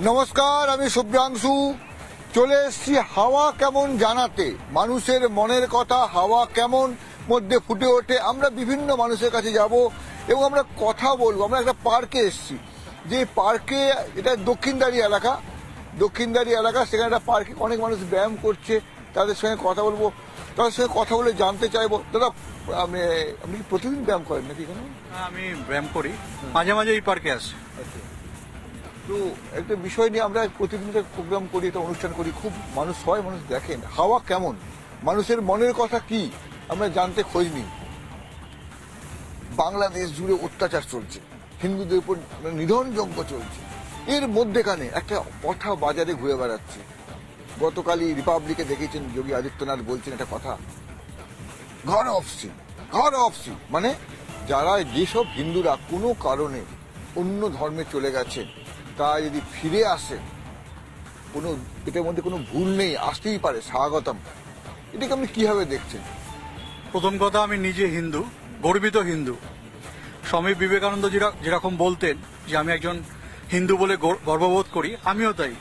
নমস্কার আমি শুভ্রাংশু। চলে এসেছি হাওয়া কেমন জানাতে। মানুষের মনের কথা হাওয়া কেমন মধ্যে ফুটে ওঠে। আমরা বিভিন্ন মানুষের কাছে যাব এবং আমরা কথা বলব। আমরা একটা পার্কে এসেছি। যে পার্কে এটা দক্ষিণদারি এলাকা। দক্ষিণদারি এলাকা সেখানে একটা পার্কে অনেক মানুষ ব্যায়াম করছে। তাদের সঙ্গে কথা বলব। তাদের সঙ্গে কথা বলে জানতে চাইব। দাদা আমি আপনি প্রতিদিন ব্যায়াম করেন নাকি এখানে? আমি ব্যায়াম করি। মাঝে মাঝে এই পার্কে আসি। তো একটা বিষয় নিয়ে আমরা প্রতিদিন প্রোগ্রাম করি, একটা অনুষ্ঠান করি, খুব মানুষ সবাই মানুষ দেখেন, হাওয়া কেমন? মানুষের মনের কথা কি? আমরা জানতে খোঁজ নিই। বাংলাদেশ জুড়ে অত্যাচার চলছে, হিন্দুদের উপর নিধনযজ্ঞ চলছে। এর মধ্যেখানে একটা কথা বাজারে ঘুরে বেড়াচ্ছে। গতকালই রিপাবলিকে দেখেছেন যোগী আদিত্যনাথ বলছেন একটা কথা। ঘর অফসি ঘর অফসি মানে যারা যেসব হিন্দুরা কোনো কারণে অন্য ধর্মে চলে গেছে তা যদি ফিরে আসে কোনো এটার মধ্যে কোনো ভুল নেই আসতেই পারে স্বাগতম। এটাকে আপনি কীভাবে দেখছেন? প্রথম কথা আমি নিজে হিন্দু গর্বিত হিন্দু। স্বামী বিবেকানন্দ যেরা- যেরকম বলতেন যে আমি একজন হিন্দু বলে গর- গর্ববোধ করি আমিও তাই।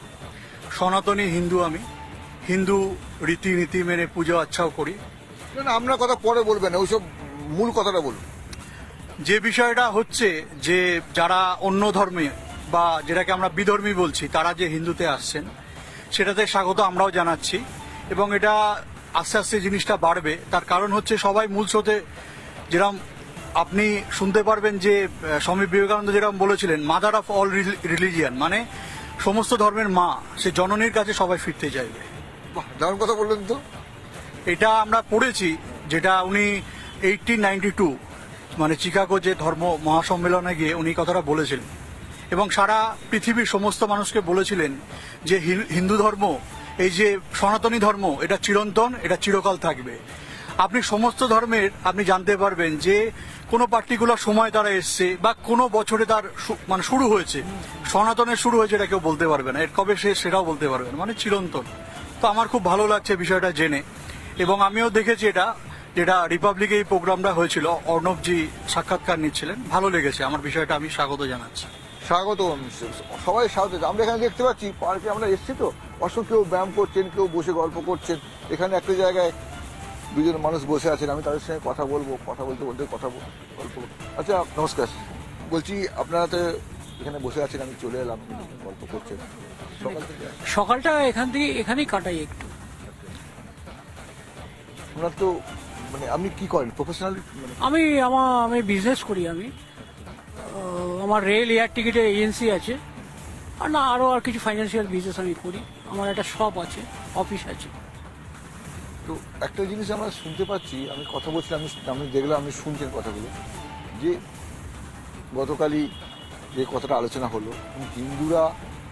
সনাতনী হিন্দু আমি। হিন্দু রীতিনীতি মেনে পুজো আচ্ছাও করি। আপনার কথা পরে বলবেন ওইসব মূল কথাটা বলুন। যে বিষয়টা হচ্ছে যে যারা অন্য ধর্মে বা যেটাকে আমরা বিধর্মী বলছি তারা যে হিন্দুতে আসছেন সেটাতে স্বাগত আমরাও জানাচ্ছি। এবং এটা আস্তে আস্তে জিনিসটা বাড়বে। তার কারণ হচ্ছে সবাই মূল স্রোতে যেরকম আপনি শুনতে পারবেন যে স্বামী বিবেকানন্দ যেরকম বলেছিলেন মাদার অফ অল রিলিজিয়ান মানে সমস্ত ধর্মের মা সে জননীর কাছে সবাই ফিরতে চাইবে। দারুণ কথা বললেন তো। এটা আমরা পড়েছি যেটা উনি এইটিন নাইনটি টু মানে চিকাগো যে ধর্ম মহাসম্মেলনে গিয়ে উনি কথাটা বলেছিলেন। এবং সারা পৃথিবীর সমস্ত মানুষকে বলেছিলেন যে হিন- হিন্দু ধর্ম, এই যে সনাতনী ধর্ম, এটা চিরন্তন, এটা চিরকাল থাকবে। আপনি সমস্ত ধর্মের, আপনি জানতে পারবেন যে কোনো পার্টিকুলার সময় তারা এসছে বা কোনো বছরে তার মানে শুরু হয়েছে। সনাতনের শুরু হয়েছে এটা কেউ বলতে পারবে না। এর কবে সে সেটাও বলতে পারবে না। মানে চিরন্তন। তো আমার খুব ভালো লাগছে বিষয়টা জেনে। এবং আমিও দেখেছি এটা, যেটা রিপাবলিকে এই প্রোগ্রামটা হয়েছিল। অর্ণবজি সাক্ষাৎকার নিচ্ছিলেন। ভালো লেগেছে। আমার বিষয়টা আমি স্বাগত জানাচ্ছি। স্বাগত সবাই স্বাগত। আমরা এখানে দেখতে পাচ্ছি পার্কে আমরা এসেছি তো? অসংখ্য কেউ ব্যায়াম করছেন কেউ বসে গল্প করছেন। এখানে একটা জায়গায় দুজন মানুষ বসে আছেন আমি তাদের সঙ্গে কথা বলব কথা বলতে বলতে কথা গল্প। আচ্ছা নমস্কার। বলছি আপনারা তো এখানে বসে আছেন আমি চলে এলাম গল্প করছেন। সকালটা এখান থেকে এখানেই কাটাই একটু। আপনার তো মানে আপনি কি করেন? প্রফেশনাল মানে আমি আমার আমি বিজনেস করি আমি। আমার রেল এয়ার টিকিটের এজেন্সি আছে। আর না আরও আর কিছু ফাইন্যান্সিয়াল বিজনেস আমি করি। আমার একটা শপ আছে অফিস আছে। তো একটা জিনিস আমরা শুনতে পাচ্ছি, আমি কথা বলছিলাম, আমি আমি দেখলাম আপনি শুনছেন কথাগুলো। যে গতকালই যে কথাটা আলোচনা হলো, হিন্দুরা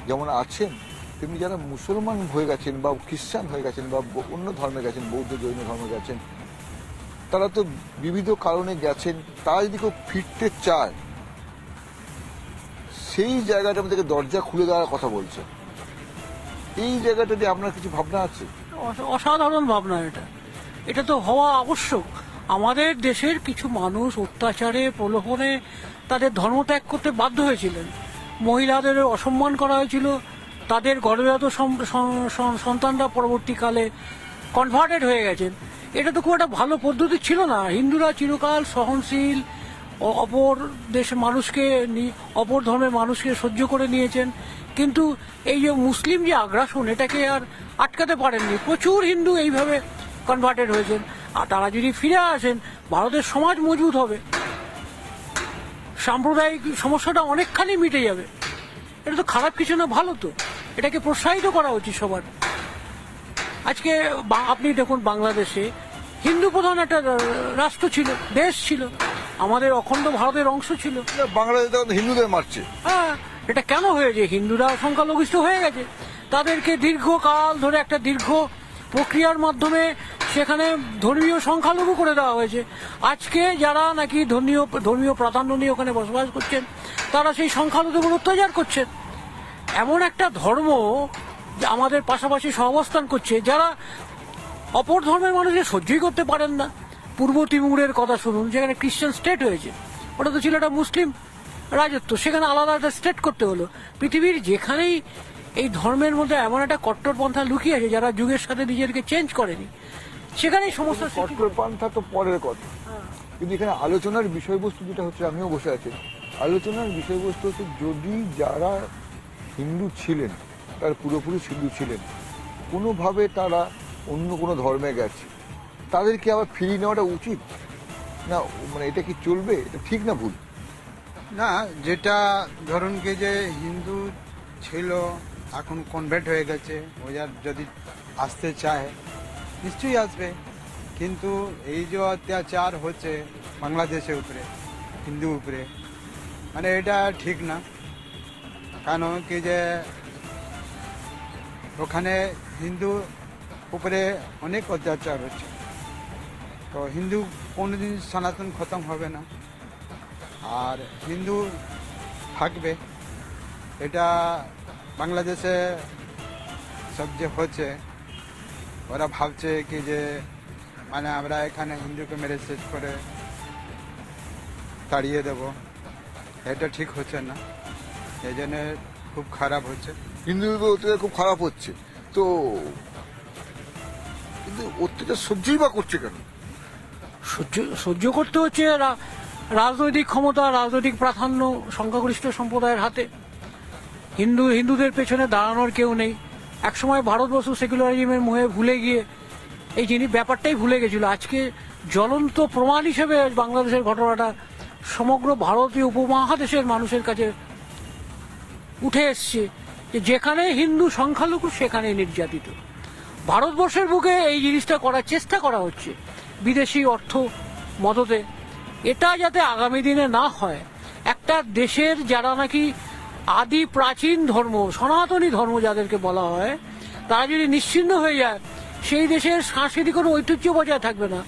যেমন আছেন, তেমনি যারা মুসলমান হয়ে গেছেন বা খ্রিস্টান হয়ে গেছেন বা অন্য ধর্মে গেছেন, বৌদ্ধ, জৈন ধর্মে গেছেন, তারা তো বিবিধ কারণে গেছেন। তারা যদি কেউ ফিরতে চায় সেই জায়গাটা থেকে দরজা খুলে দেওয়ার কথা বলছে। এই জায়গাটা নিয়ে আপনার কিছু ভাবনা আছে? অস- অসাধারণ ভাবনা এটা। এটা তো হওয়া আবশ্যক। আমাদের দেশের কিছু মানুষ অত্যাচারে, প্রলোভনে তাদের ধর্মত্যাগ করতে বাধ্য হয়েছিলেন। মহিলাদের অসম্মান করা হয়েছিল। তাদের গর্ভজাত সন্তানরা পরবর্তীকালে কনভার্টেড হয়ে গেছেন। এটা তো খুব একটা ভালো পদ্ধতি ছিল না। হিন্দুরা চিরকাল সহনশীল অপর দেশের মানুষকে অপর ধর্মের মানুষকে সহ্য করে নিয়েছেন। কিন্তু এই যে মুসলিম যে আগ্রাসন, এটাকে আর আটকাতে পারেননি। প্রচুর হিন্দু এইভাবে কনভার্টেড হয়েছেন। আর তারা যদি ফিরে আসেন, ভারতের সমাজ মজবুত হবে। সাম্প্রদায়িক সমস্যাটা অনেকখানি মিটে যাবে। এটা তো খারাপ কিছু না, ভালো তো। এটাকে প্রোৎসাহিত করা উচিত সবার। আজকে আপনি দেখুন বাংলাদেশে হিন্দু প্রধান একটা রাষ্ট্র ছিল, দেশ ছিল। আমাদের অখণ্ড ভারতের অংশ ছিল। বাংলাদেশে তখন হিন্দুদের মারছে হ্যাঁ এটা কেন হয়েছে? হিন্দুরা সংখ্যালঘিষ্ঠ হয়ে গেছে। তাদেরকে দীর্ঘকাল ধরে একটা দীর্ঘ প্রক্রিয়ার মাধ্যমে সেখানে ধর্মীয় সংখ্যালঘু করে দেওয়া হয়েছে। আজকে যারা নাকি ধর্মীয় ধর্মীয় প্রাধান্য নিয়ে ওখানে বসবাস করছেন তারা সেই সংখ্যালঘুদের উপর অত্যাচার করছেন। এমন একটা ধর্ম আমাদের পাশাপাশি সহাবস্থান করছে যারা অপর ধর্মের মানুষের সহ্যই করতে পারেন না। পূর্ব তিমুরের কথা শুনুন যেখানে খ্রিস্টান স্টেট হয়েছে। ওটা তো ছিল একটা মুসলিম রাজত্ব সেখানে আলাদা একটা স্টেট করতে হলো। পৃথিবীর যেখানেই এই ধর্মের মধ্যে এমন একটা কট্টরপন্থা লুকিয়ে আছে যারা যুগের সাথে নিজেদেরকে চেঞ্জ করেনি সেখানেই সমস্যা কঠোর তো পরের কথা। কিন্তু এখানে আলোচনার বিষয়বস্তু যেটা হচ্ছে আমিও বসে আছি। আলোচনার বিষয়বস্তু হচ্ছে যদি যারা হিন্দু ছিলেন তার পুরোপুরি হিন্দু ছিলেন কোনোভাবে তারা অন্য কোনো ধর্মে গেছে। তাদেরকে আবার ফিরিয়ে নেওয়াটা উচিত? না মানে এটা কি চলবে? এটা ঠিক না ভুল? না, যেটা ধরুন কি যে হিন্দু ছিল, এখন কনভার্ট হয়ে গেছে, ও যার যদি আসতে চায়, নিশ্চয়ই আসবে। কিন্তু এই যে অত্যাচার হচ্ছে বাংলাদেশের উপরে, হিন্দু উপরে মানে এটা ঠিক না। কেন কি যে ওখানে হিন্দু উপরে অনেক অত্যাচার হচ্ছে। তো হিন্দু কোনোদিন সনাতন খতম হবে না। আর হিন্দু থাকবে। এটা বাংলাদেশে সব যে হচ্ছে, ওরা ভাবছে কি যে মানে আমরা এখানে হিন্দুকে মেরে শেষ করে তাড়িয়ে দেব। এটা ঠিক হচ্ছে না। এই জন্য খুব খারাপ হচ্ছে। হিন্দু অত্যাচার খুব খারাপ হচ্ছে। তো, কিন্তু অত্যাচার সহ্যই বা করছে কেন? সহ্য সহ্য করতে হচ্ছে রাজনৈতিক ক্ষমতা, রাজনৈতিক প্রাধান্য, সংখ্যাগরিষ্ঠ সম্প্রদায়ের হাতে। হিন্দু, হিন্দুদের পেছনে দাঁড়ানোর কেউ নেই। একসময় ভারতবর্ষ সেকুলারিজমের মোহে ভুলে গিয়ে, এই জিনিস ব্যাপারটাই ভুলে গেছিল, আজকে জ্বলন্ত প্রমাণ হিসেবে বাংলাদেশের ঘটনাটা সমগ্র ভারতীয় উপমহাদেশের মানুষের কাছে উঠে এসছে যে যেখানে হিন্দু সংখ্যালঘু, সেখানে নির্যাতিত। ভারতবর্ষের বুকে এই জিনিসটা করার চেষ্টা করা হচ্ছে। বিদেশি অর্থ মদতে। এটা যাতে আগামী দিনে না হয়, একটা দেশের যারা নাকি আদি প্রাচীন ধর্ম, সনাতনী ধর্ম যাদেরকে বলা হয়, তারা যদি নিশ্চিন্ন হয়ে যায়, সেই দেশের সাংস্কৃতিক কোনো ঐতিহ্য বজায় থাকবে না।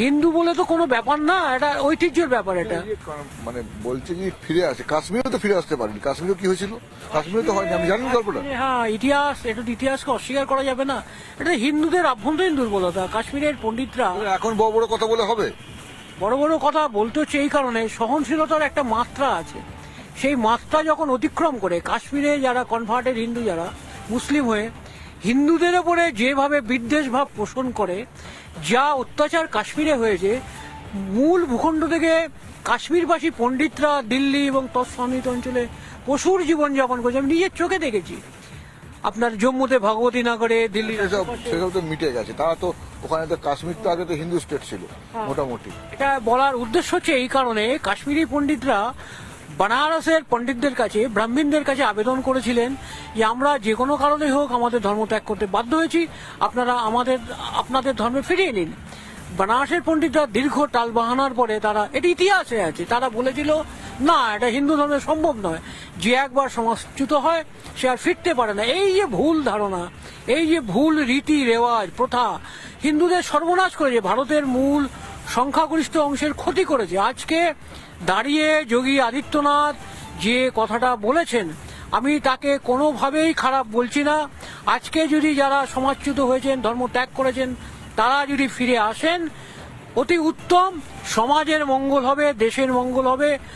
হিন্দু বলে তো কোনো ব্যাপার না এটা ঐতিহ্যের ব্যাপার এটা। মানে বলছে যে ফিরে আসে কাশ্মীরও তো ফিরে আসতে পারেনি। কাশ্মীরও কি হয়েছিল? কাশ্মীরে তো হয়নি আমি জানি গল্পটা। হ্যাঁ ইতিহাস এটা ইতিহাসকে অস্বীকার করা যাবে না। এটা হিন্দুদের আভ্যন্তরীণ দুর্বলতা কাশ্মীরের পণ্ডিতরা। এখন বড় বড় কথা বলে হবে? বড় বড় কথা বলতে হচ্ছে এই কারণে সহনশীলতার একটা মাত্রা আছে। সেই মাত্রা যখন অতিক্রম করে কাশ্মীরে যারা কনভার্টেড হিন্দু যারা মুসলিম হয়ে হিন্দুদের উপরে যেভাবে বিদ্বেষ ভাব পোষণ করে যা অত্যাচার কাশ্মীরে হয়েছে মূল ভূখণ্ড থেকে কাশ্মীরবাসী পণ্ডিতরা দিল্লি এবং তৎসন্নিহিত অঞ্চলে পশুর জীবনযাপন করছে। আমি নিজের চোখে দেখেছি। আপনার জম্মুতে ভগবতী নগরে দিল্লি সেসব সেসব তো মিটে গেছে। তারা তো ওখানে তো কাশ্মীর তো আগে তো হিন্দু স্টেট ছিল মোটামুটি। এটা বলার উদ্দেশ্য হচ্ছে এই কারণে কাশ্মীরি পণ্ডিতরা বানারসের পণ্ডিতদের কাছে, ব্রাহ্মণদের কাছে আবেদন করেছিলেন যে আমরা যে কোনো কারণে হোক আমাদের ধর্ম ত্যাগ করতে বাধ্য হয়েছি। আপনারা আমাদের, আপনাদের ধর্মে ফিরিয়ে নিন। বানারসের পণ্ডিতরা দীর্ঘ টাল বাহানার পরে তারা, এটি ইতিহাসে আছে, তারা বলেছিল, না, এটা হিন্দু ধর্মে সম্ভব নয়। যে একবার সমাজচ্যুত হয়, সে আর ফিরতে পারে না। এই যে ভুল ধারণা, এই যে ভুল রীতি রেওয়াজ, প্রথা, হিন্দুদের সর্বনাশ করেছে ভারতের মূল সংখ্যাগরিষ্ঠ অংশের ক্ষতি করেছে। আজকে দাঁড়িয়ে যোগী আদিত্যনাথ যে কথাটা বলেছেন, আমি তাকে কোনোভাবেই খারাপ বলছি না। আজকে যদি যারা সমাজচ্যুত হয়েছেন, ধর্ম ত্যাগ করেছেন, তারা যদি ফিরে আসেন, অতি উত্তম, সমাজের মঙ্গল হবে, দেশের মঙ্গল হবে।